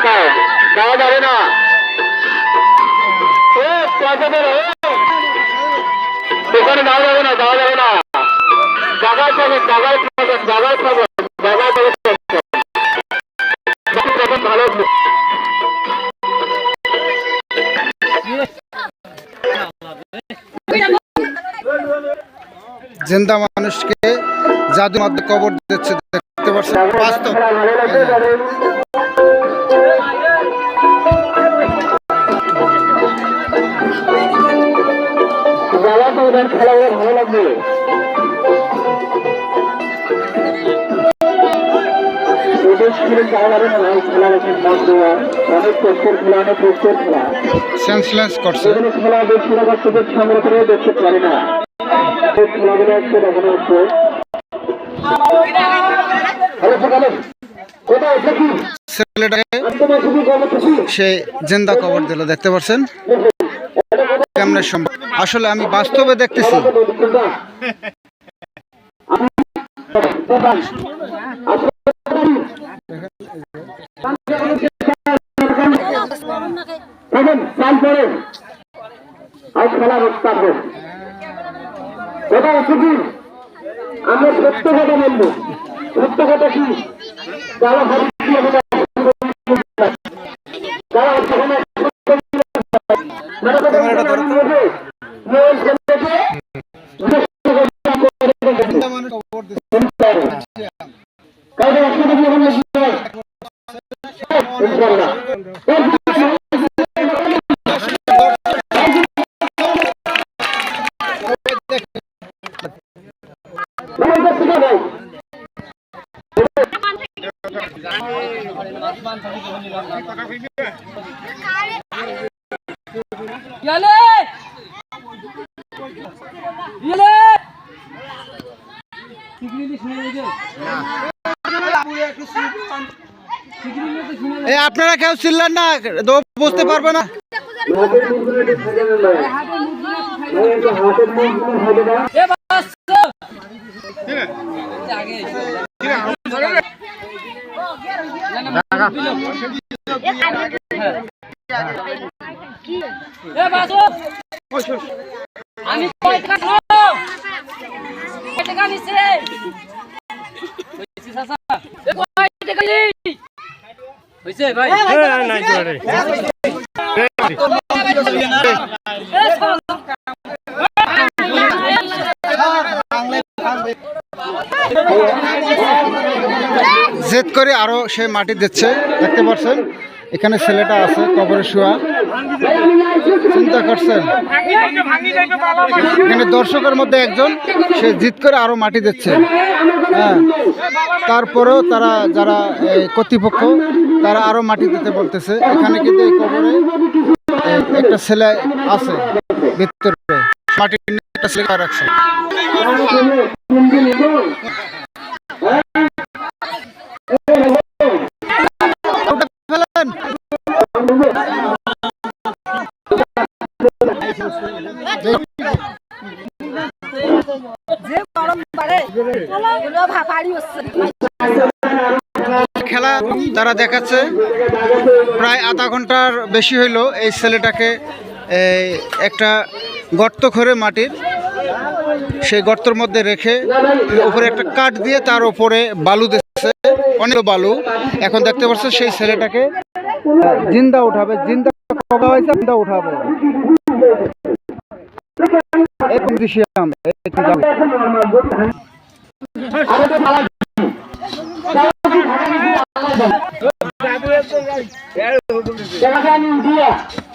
রাখো দেওয়া যাবে না। এ, পয়সা দেবে দোকানে দেওয়া যাবে না দেওয়া যাবে না। জাগায় পাবেন জাগায় পাবেন জাগায় পাবেন জাগায় পাবেন ভালো জিন্দা মানুষকে জাদু মাধ্যমে কবর দিচ্ছে দেখতে পাচ্ছেন? বাস্তব। কষ্টের খেলা কষ্টের খেলা। সেন্সলেস করছে। খেলা বাচ্চাদের করে দেখতে পারে না। খেলাগুলো দেখানো হচ্ছে। ছেলেটাকে সে জিন্দা কবর দিল দেখতে পাচ্ছেন কেমনে সম্ভব। আসলে আমি বাস্তবে দেখতেছি। আমরা সত্য কথা বলব। সত্য কথা কি? এই আপনারা কেউ ছিলেন না? তো বুঝতে পারবে না। হাতের সাজানো নয়। ভাই, একটু হাতের মুখগুলো সাজানো। এ বাস আগে এ বাস আমি কয় টাকা নিছে হইছে ভাই এ শালা। জেদ করে আরও সে মাটি দিচ্ছে, দেখতে পাচ্ছেন? এখানে ছেলেটা আছে কবরে শোয়া। চিন্তা করছেন? এখানে দর্শকের মধ্যে একজন, সে জিদ করে আরও মাটি দিচ্ছে। হ্যাঁ। তারপরেও তারা, যারা কর্তৃপক্ষ, তারা আরও মাটি দিতে বলতেছে। এখানে কিন্তু এই কবরে একটা ছেলে আছে, ভিতরে। মাটি একটা ছেলে রাখছে। খেলা তারা দেখাচ্ছে। প্রায় আধা ঘণ্টার বেশি হইল এই ছেলেটাকে একটা গর্ত করে মাটির সেই গর্তের মধ্যে রেখে উপরে একটা কাঠ দিয়ে তার উপরে বালু দিচ্ছে। অনেক বালু। এখন দেখতে পাচ্ছে সেই ছেলেটাকে জিন্দা উঠাবে জিন্দা জিন্দা উঠাবে। Condition, condition. টাকা আমি উঠিয়ে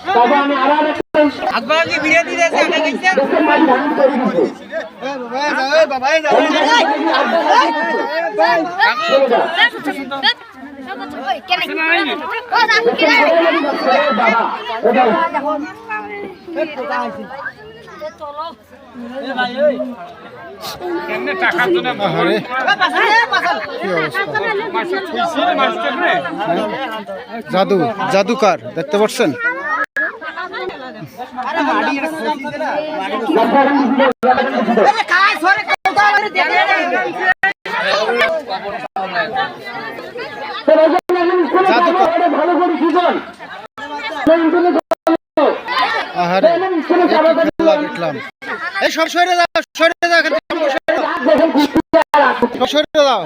তারপর আমি আবার মাটি ধারণ করে দিচ্ছি। চলে যাও। বাবা, জাদু জাদুকার দেখতে পাচ্ছেন? ভালো খেলা এই সব সরে দাও সরে দাও সরে দাও।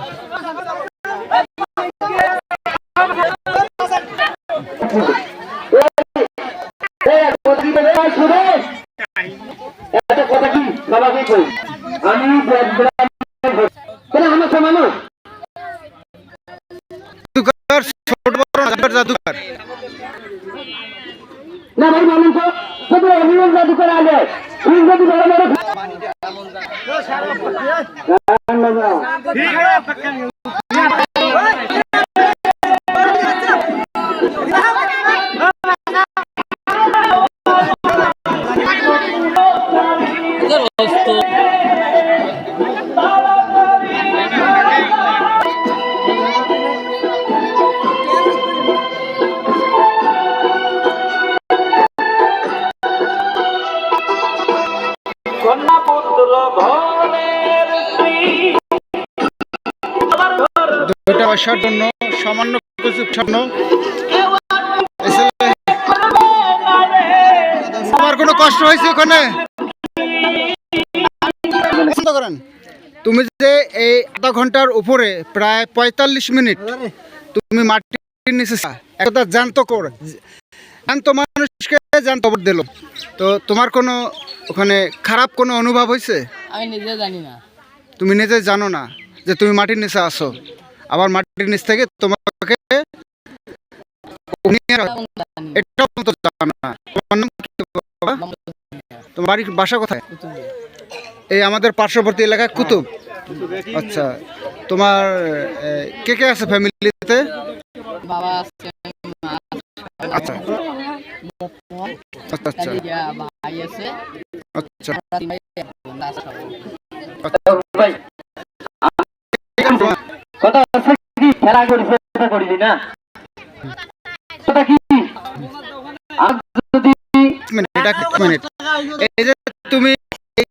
আমি আমার সমানুষ জাদুঘর ছোট বড় জাদুঘর জাদুঘর না ভাই বলুন তো যদি অভিমান জাদু করে আগে। তুমি পয়সার জন্য সামান্য কিছু স্বপ্ন তোমার কোনো কষ্ট হয়েছে ওখানে করেন তুমি যে এই আধা ঘণ্টার উপরে প্রায় পঁয়তাল্লিশ মিনিট তুমি মাটির নিচে। একটা জানত কর জানত মানুষকে জানত খবর দিল। তো তোমার কোনো ওখানে খারাপ কোনো অনুভব হয়েছে? আমি নিজে জানি না। তুমি নিজে জানো না যে তুমি মাটির নিচে আসো আবার মাটির নিচ থেকে তোমাকে নিয়ে আসা- এটাও তো না। তোমার নাম কি বাবা? তোমার বাড়ির বাসা কোথায়? এই আমাদের পার্শ্ববর্তী এলাকায় কুতুব। আচ্ছা তোমার কে কে আছে ফ্যামিলিতে? বাবা আছে আচ্ছা। আচ্ছা আচ্ছা। আছে। আচ্ছা আমরা তিন ভাই, বোন আছে সবাই। ভাই কথা হচ্ছে কি? খেলা করিস এটা করিলি না? কথা কি? আর যদি মিনিট এক মিনিট। এই যে তুমি এই-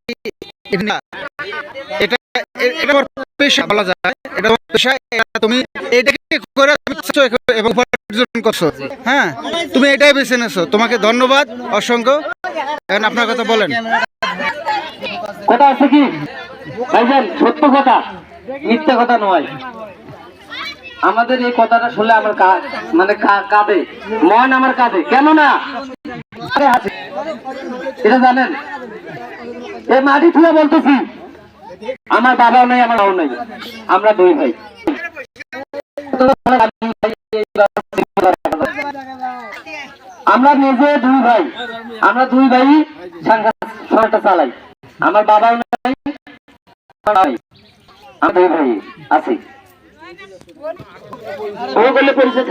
এটা এটা আমার পেশা বলা যায়। এটা আমার পেশা তুমি এটাকে করে তুমি করছ এবং উপার্জন করছ। হ্যাঁ তুমি এটাই বেছে নেছো তোমাকে ধন্যবাদ অসংখ্য। এখন আপনার কথা বলেন। কথা আছে কি? ভাইজান সত্য কথা। মিথ্যা কথা নয়। আমাদের এই কথাটা শুনলে আমার মানে কাঁদে। মন আমার কাঁদে। কেন না এটা জানেন? এই মাটি থুয়ে বলতেছি। আমার বাবাও নাই, আমার নাই। আমরা দুই ভাই। আমরা নিজে দুই ভাই। আমরা দুই ভাই সংসারটা চালাই। আমার বাবাও নাই। দুই ভাই আছি ও বলে পরিচয়